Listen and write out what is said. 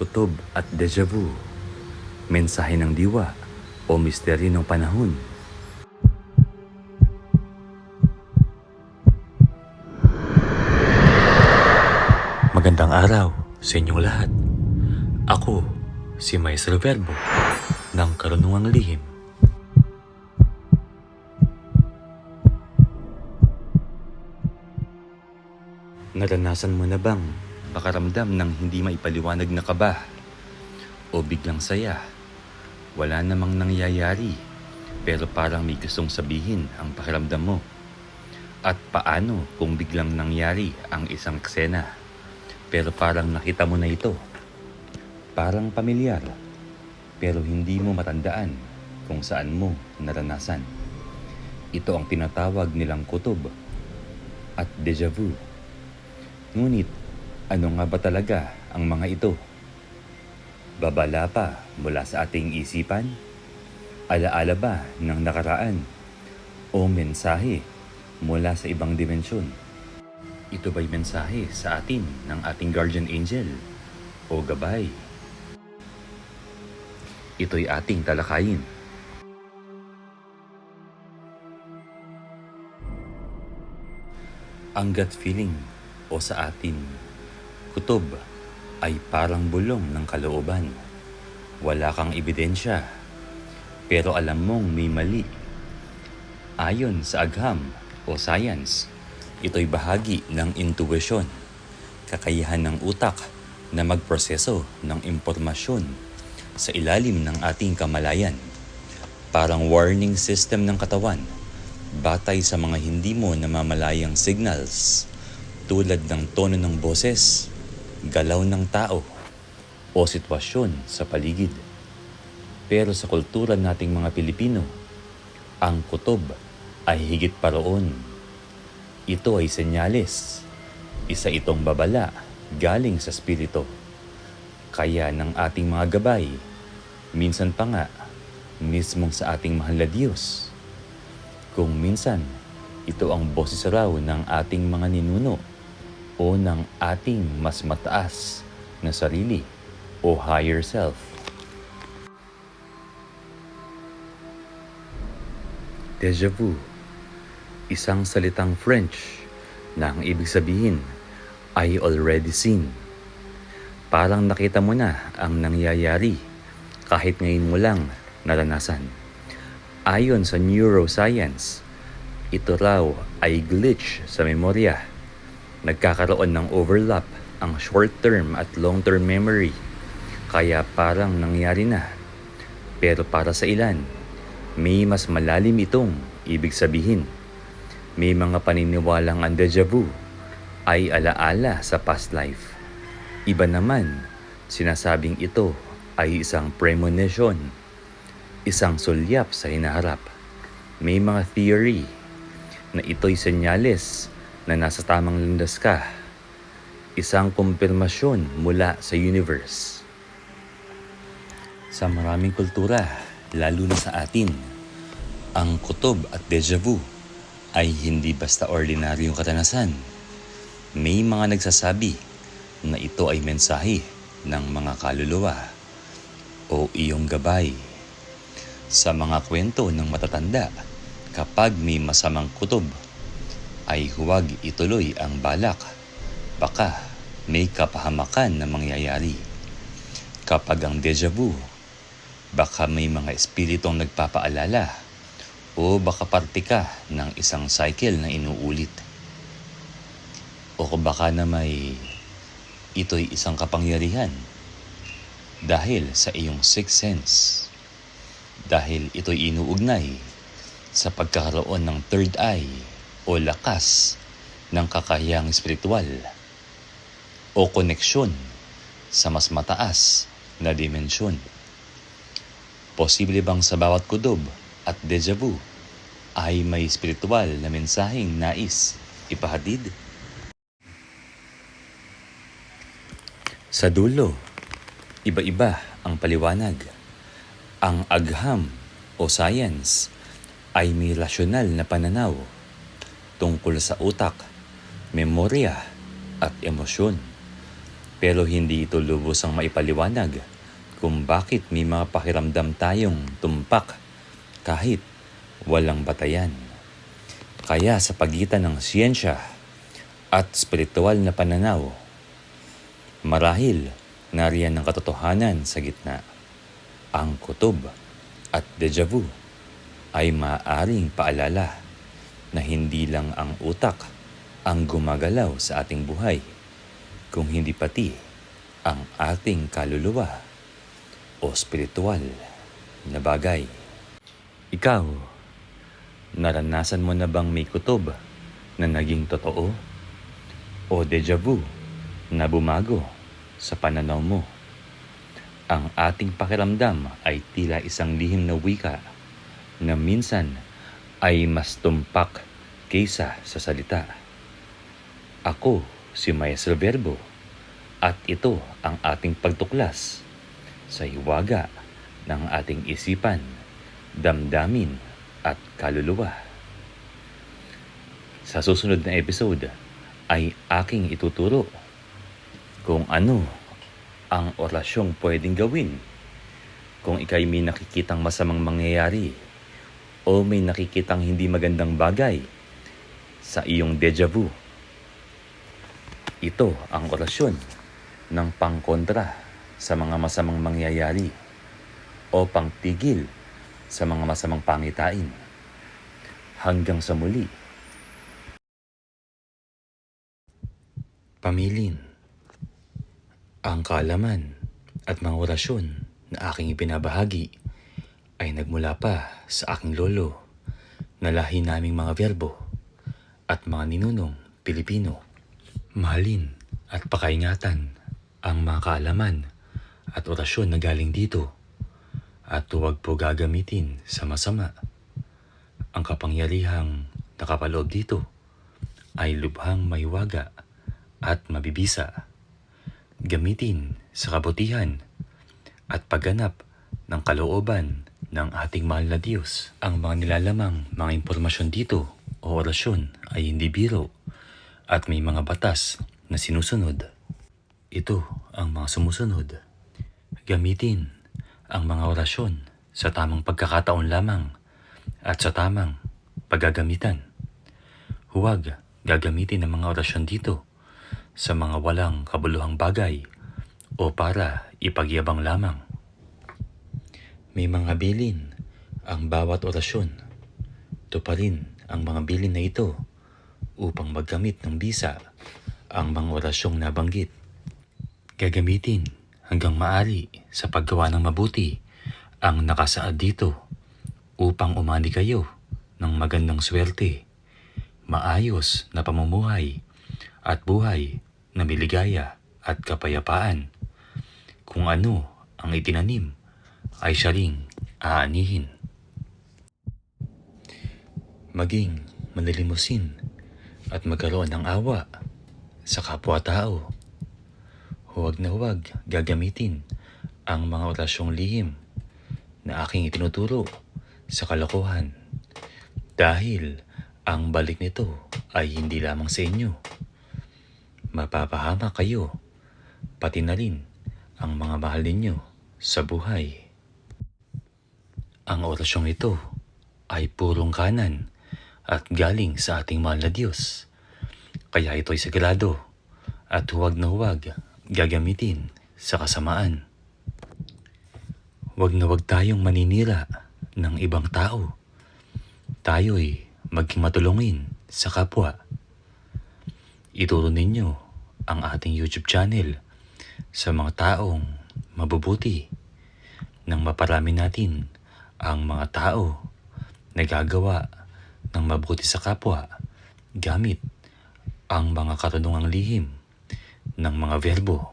kutob at deja vu, mensahe ng diwa o misteryo ng panahon. Magandang araw sa inyong lahat. Ako, si Maestro Verbo ng Karunungang Lihim. Naranasan mo na bang pakaramdam ng hindi maipaliwanag na kaba o biglang saya? Wala namang nangyayari pero parang may gustong sabihin ang pakiramdam mo. At paano kung biglang nangyari ang isang eksena pero parang nakita mo na ito? Parang pamilyar pero hindi mo matandaan kung saan mo naranasan. Ito ang tinatawag nilang kutob at deja vu. Ngunit, ano nga ba talaga ang mga ito? Babala pa mula sa ating isipan? Alaala ba ng nakaraan? O mensahe mula sa ibang dimensyon? Ito ba'y mensahe sa atin ng ating guardian angel? O gabay? Ito'y ating talakayin. Ang gut feeling o sa atin, kutob ay parang bulong ng kalooban. Wala kang ebidensya, pero alam mong may mali. Ayon sa agham o science, ito'y bahagi ng intuition, kakayahan ng utak na magproseso ng impormasyon sa ilalim ng ating kamalayan. Parang warning system ng katawan batay sa mga hindi mo namamalayang signals tulad ng tono ng boses, galaw ng tao, o sitwasyon sa paligid. Pero sa kultura nating mga Pilipino, ang kutob ay higit pa roon. Ito ay senyales. Isa itong babala galing sa spirito. Kaya ng ating mga gabay, minsan pa nga, mismong sa ating mahal na Diyos. Kung minsan, ito ang boses raw ng ating mga ninuno o ng ating mas mataas na sarili o higher self. Deja vu, isang salitang French na ang ibig sabihin ay already seen. Parang nakita mo na ang nangyayari kahit ngayon mo lang naranasan. Ayon sa neuroscience, ito raw ay glitch sa memorya. Nagkakaroon ng overlap ang short-term at long-term memory. Kaya parang nangyari na. Pero para sa ilan, may mas malalim itong ibig sabihin. May mga paniniwalang ang deja vu ay alaala sa past life. Iba naman, sinasabing ito ay isang premonition, isang sulyap sa hinaharap. May mga theory na ito'y senyales na nasa tamang landas ka. Isang kumpirmasyon mula sa universe. Sa maraming kultura, lalo na sa atin, ang kutob at deja vu ay hindi basta ordinaryong katanasan. May mga nagsasabi na ito ay mensahe ng mga kaluluwa o iyong gabay. Sa mga kwento ng matatanda, kapag may masamang kutob, ay huwag ituloy ang balak. Baka may kapahamakan na mangyayari. Kapag ang deja vu, baka may mga espiritong nagpapaalala o baka parte ka ng isang cycle na inuulit. O baka na may ito'y isang kapangyarihan dahil sa iyong sixth sense. Dahil ito'y inuugnay sa pagkakaroon ng third eye o lakas ng kakayahang espiritual o koneksyon sa mas mataas na dimensyon. Posible bang sa bawat kudob at deja vu ay may espiritual na mensaheng nais ipahatid? Sa dulo, iba-iba ang paliwanag. Ang agham o science ay may rasyonal na pananaw tungkol sa utak, memorya at emosyon. Pero hindi ito lubos ang maipaliwanag kung bakit may mga pakiramdam tayong tumpak kahit walang batayan. Kaya sa pagitan ng siyensya at spiritual na pananaw, marahil nariyan ang katotohanan sa gitna. Ang kutob at deja vu ay maaaring paalala na hindi lang ang utak ang gumagalaw sa ating buhay, kung hindi pati ang ating kaluluwa o spiritual na bagay. Ikaw, naranasan mo na bang may kutob na naging totoo? O deja vu na bumago sa pananaw mo? Ang ating pakiramdam ay tila isang lihim na wika na minsan ay mas tumpak kaysa sa salita. Ako si Maestro Verbo at ito ang ating pagtuklas sa hiwaga ng ating isipan, damdamin at kaluluwa. Sa susunod na episode ay aking ituturo kung ano ang orasyong pwedeng gawin kung ikay may nakikitang masamang mangyayari o may nakikitang hindi magandang bagay sa iyong deja vu. Ito ang orasyon ng pangkontra sa mga masamang mangyayari o pangtigil sa mga masamang pangitain. Hanggang sa muli. Pamilin Ang kaalaman at mga orasyon na aking ibinabahagi ay nagmula pa sa aking lolo na lahi naming mga verbo at mga ninunong Pilipino. Mahalin at pakaingatan ang mga kaalaman at orasyon na galing dito at huwag po gagamitin sa masama. Ang kapangyarihang nakapaloob dito ay lubhang maywaga at mabibisa. Gamitin sa kabutihan at pagganap ng kalooban ng ating mahal na Diyos. Ang mga nilalamang mga impormasyon dito o orasyon ay hindi biro at may mga batas na sinusunod. Ito ang mga sumusunod. Gamitin ang mga orasyon sa tamang pagkakataon lamang at sa tamang paggagamitan. Huwag gagamitin ang mga orasyon dito sa mga walang kabuluhang bagay o para ipagyabang lamang. May mga bilin ang bawat orasyon. Tuparin ang mga bilin na ito upang maggamit ng bisa ang mga orasyong nabanggit. Gagamitin hanggang maari sa paggawa ng mabuti ang nakasaad dito upang umani kayo ng magandang swerte, maayos na pamumuhay at buhay na miligaya at kapayapaan. Kung ano ang itinanim ay siya ring aanihin. Maging manilimusin at magkaroon ng awa sa kapwa-tao. Huwag na huwag gagamitin ang mga orasyong lihim na aking itinuturo sa kalokohan dahil ang balik nito ay hindi lamang sa inyo. Mapapahama kayo, pati na rin ang mga mahal ninyo sa buhay. Ang orasyong ito ay purong kanan at galing sa ating mahal na Diyos. Kaya ito'y sagrado at huwag na huwag gagamitin sa kasamaan. Huwag na huwag tayong maninira ng ibang tao. Tayo'y maging matulungin sa kapwa. Ituro ninyo ang ating YouTube channel sa mga taong mabubuti nang maparami natin ang mga tao na gagawa ng mabuti sa kapwa gamit ang mga karunungang lihim ng mga verbo